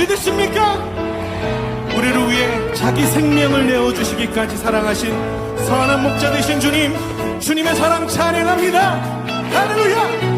믿으십니까? 우리를 위해 자기 생명을 내어주시기까지 사랑하신 선한 목자 되신 주님, 주님의 사랑 찬양합니다. 할렐루야!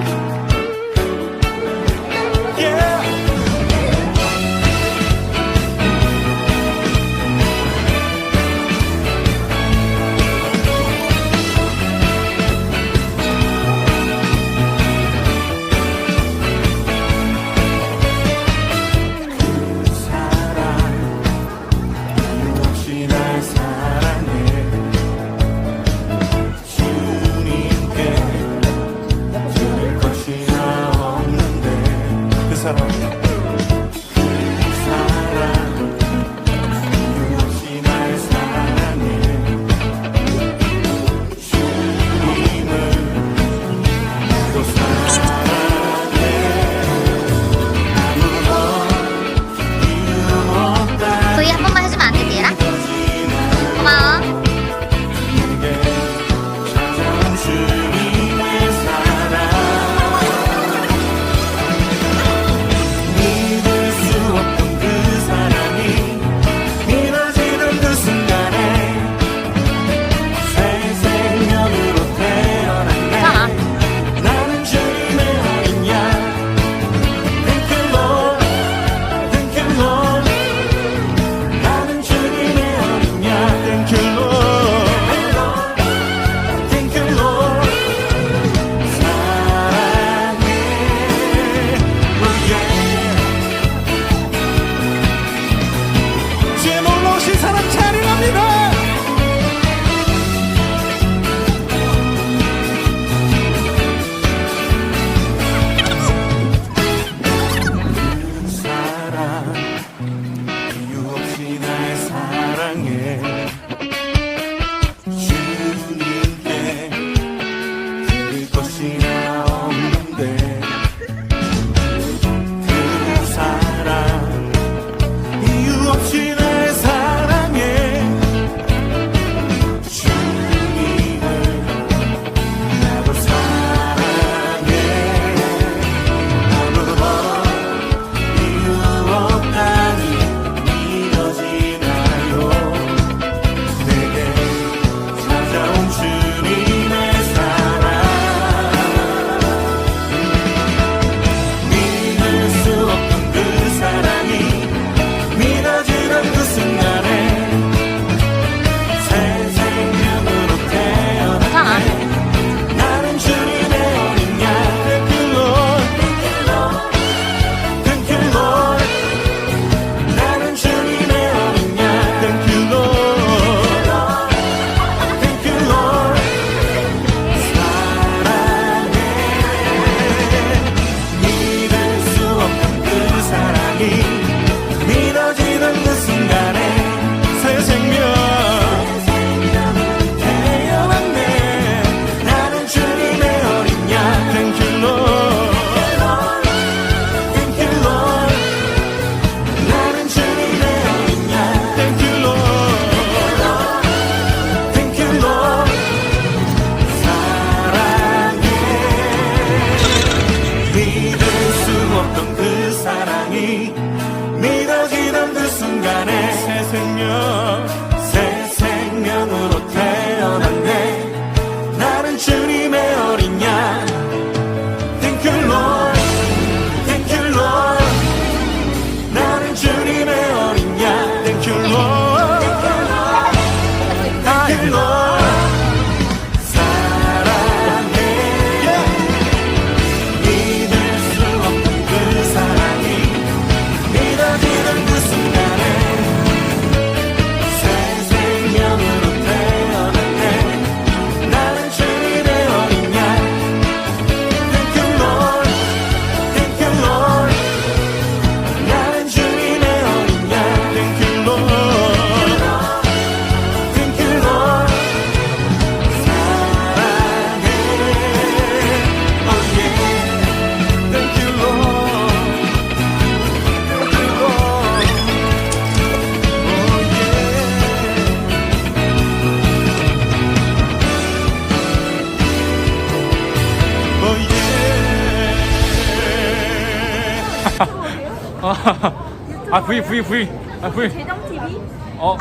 아, V, V, V. 아, V. 재정 TV? 어,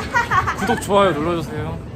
구독, 좋아요 눌러주세요.